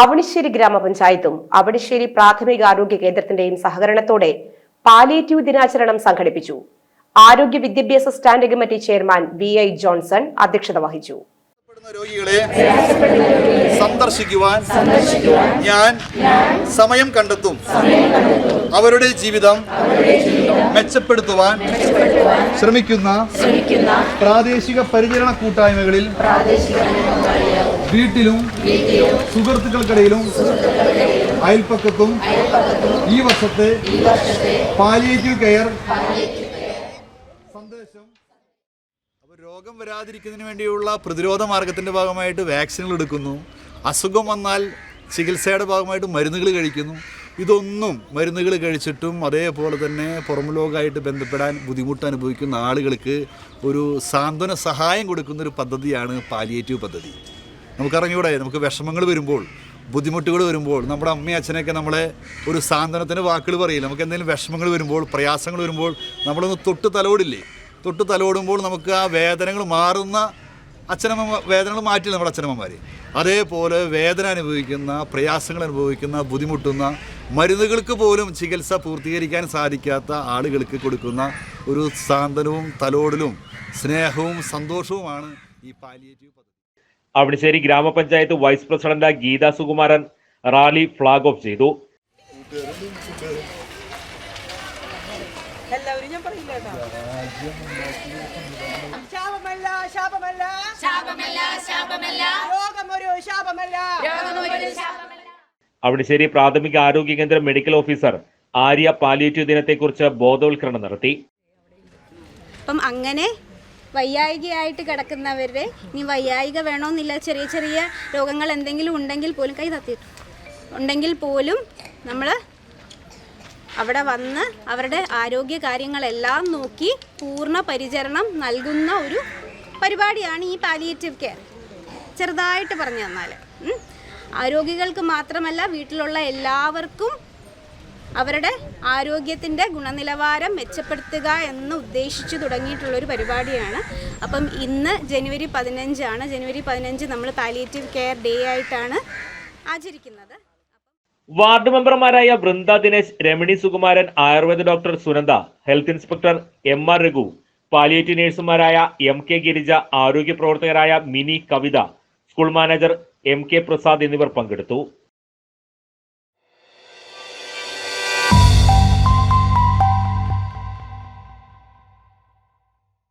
അവണിശ്ശേരി ഗ്രാമപഞ്ചായത്തും അവണിശ്ശേരി പ്രാഥമിക ആരോഗ്യ കേന്ദ്രത്തിന്റെയും സഹകരണത്തോടെ പാലിയേറ്റീവ് ദിനാചരണം സംഘടിപ്പിച്ചു. ആരോഗ്യ വിദ്യാഭ്യാസ standing committee chairman V I Johnson അധ്യക്ഷത വഹിച്ചു. രോഗികളെ സന്ദർശിക്കുവാൻ ഞാൻ സമയം കണ്ടെത്തും. അവരുടെ ജീവിതം മെച്ചപ്പെടുത്തുവാൻ ശ്രമിക്കുന്ന പ്രാദേശിക പരിചരണ കൂട്ടായ്മകളിൽ വീട്ടിലും സുഹൃത്തുക്കൾക്കിടയിലും അയൽപ്പക്കത്തും ഈ വർഷത്തെ പാലിയേറ്റീവ് കെയർ സന്ദേശം. അപ്പോൾ രോഗം വരാതിരിക്കുന്നതിന് വേണ്ടിയുള്ള പ്രതിരോധ മാർഗത്തിന്റെ ഭാഗമായിട്ട് വാക്സിനുകൾ എടുക്കുന്നു. അസുഖം വന്നാൽ ചികിത്സയുടെ ഭാഗമായിട്ട് മരുന്നുകൾ കഴിക്കുന്നു. ഇതൊന്നും മരുന്നുകൾ കഴിച്ചിട്ടും അതേപോലെ തന്നെ പുറം ലോകമായിട്ട് ബന്ധപ്പെടാൻ ബുദ്ധിമുട്ട് അനുഭവിക്കുന്ന ആളുകൾക്ക് ഒരു സാന്ത്വന സഹായം കൊടുക്കുന്ന ഒരു പദ്ധതിയാണ് പാലിയേറ്റീവ് പദ്ധതി. നമുക്കറിഞ്ഞൂടെ നമുക്ക് വിഷമങ്ങൾ വരുമ്പോൾ ബുദ്ധിമുട്ടുകൾ വരുമ്പോൾ നമ്മുടെ അമ്മയും അച്ഛനെയൊക്കെ നമ്മളെ ഒരു സാന്ത്വനത്തിന്റെ വാക്കുകൾ പറയില്ല? നമുക്ക് എന്തെങ്കിലും വിഷമങ്ങൾ വരുമ്പോൾ പ്രയാസങ്ങൾ വരുമ്പോൾ നമ്മളൊന്ന് തൊട്ട് തലോടില്ലേ? തൊട്ട് തലോടുമ്പോൾ നമുക്ക് ആ വേദനകൾ മാറുന്ന അച്ഛനമ്മ വേദനകൾ മാറ്റില്ല നമ്മുടെ അച്ഛനമ്മമാർ അതേപോലെ വേദന അനുഭവിക്കുന്ന പ്രയാസങ്ങൾ അനുഭവിക്കുന്ന ബുദ്ധിമുട്ടുന്ന മരുന്നുകൾക്ക് പോലും ചികിത്സ പൂർത്തീകരിക്കാൻ സാധിക്കാത്ത ആളുകൾക്ക് കൊടുക്കുന്ന ഒരു സാന്ത്വനവും തലോടലും സ്നേഹവും സന്തോഷവുമാണ് ഈ പാലിയേറ്റീവ് പദ്ധതി. Avanissery Grama Panchayat vice president Geetha Sukumaran rally flag off ചെയ്തു. എല്ലാവരും ഞാൻ പറയില്ല ശാപമല്ല ശാപമല്ല. ശാപമല്ല ശാപമല്ല. രോഗമൊരു ശാപമല്ല. രോഗമൊരു ശാപമല്ല. പ്രാഥമിക ആരോഗ്യ കേന്ദ്ര മെഡിക്കൽ ഓഫീസർ ആര്യ പാലിയേറ്റീവ് ദിനത്തെക്കുറിച്ച് ബോധവൽക്കരണം നടത്തി. അപ്പം അങ്ങനെ വയ്യായികയായിട്ട് കിടക്കുന്നവരുടെ ഇനി വയ്യായിക വേണമെന്നില്ല ചെറിയ ചെറിയ രോഗങ്ങൾ എന്തെങ്കിലും ഉണ്ടെങ്കിൽ പോലും കൈ തത്തിയിട്ടു ഉണ്ടെങ്കിൽ പോലും നമ്മൾ അവിടെ വന്ന് അവരുടെ ആരോഗ്യ കാര്യങ്ങളെല്ലാം നോക്കി പൂർണ പരിചരണം നൽകുന്ന ഒരു പരിപാടിയാണ് ഈ പാലിയേറ്റീവ് കെയർ ചെറുതായിട്ട് പറഞ്ഞു തന്നാൽ ഉം. മാത്രമല്ല വീട്ടിലുള്ള എല്ലാവർക്കും അവരുടെ ആരോഗ്യത്തിന്റെ ഗുണനിലവാരം മെച്ചപ്പെടുത്തുക എന്ന് ഉദ്ദേശിച്ച് തുടങ്ങിയിട്ടുള്ളൊരു പരിപാടിയാണ്. അപ്പം ഇന്ന് ജനുവരി പതിനഞ്ചാണ്. ജനുവരി പതിനഞ്ച് നമ്മൾ പാലിയേറ്റീവ് കെയർ ഡേ ആയിട്ടാണ് ആചരിക്കുന്നത്. വാർഡ് മെമ്പർമാരായ Vrinda Dinesh Ramani Sukumaran Ayurveda doctor Sunanda health inspector M R Raghu palliative നഴ്സുമാരായ M K Girija ആരോഗ്യ പ്രവർത്തകരായ Mini Kavitha school manager M K Prasad എന്നിവർ പങ്കെടുത്തു.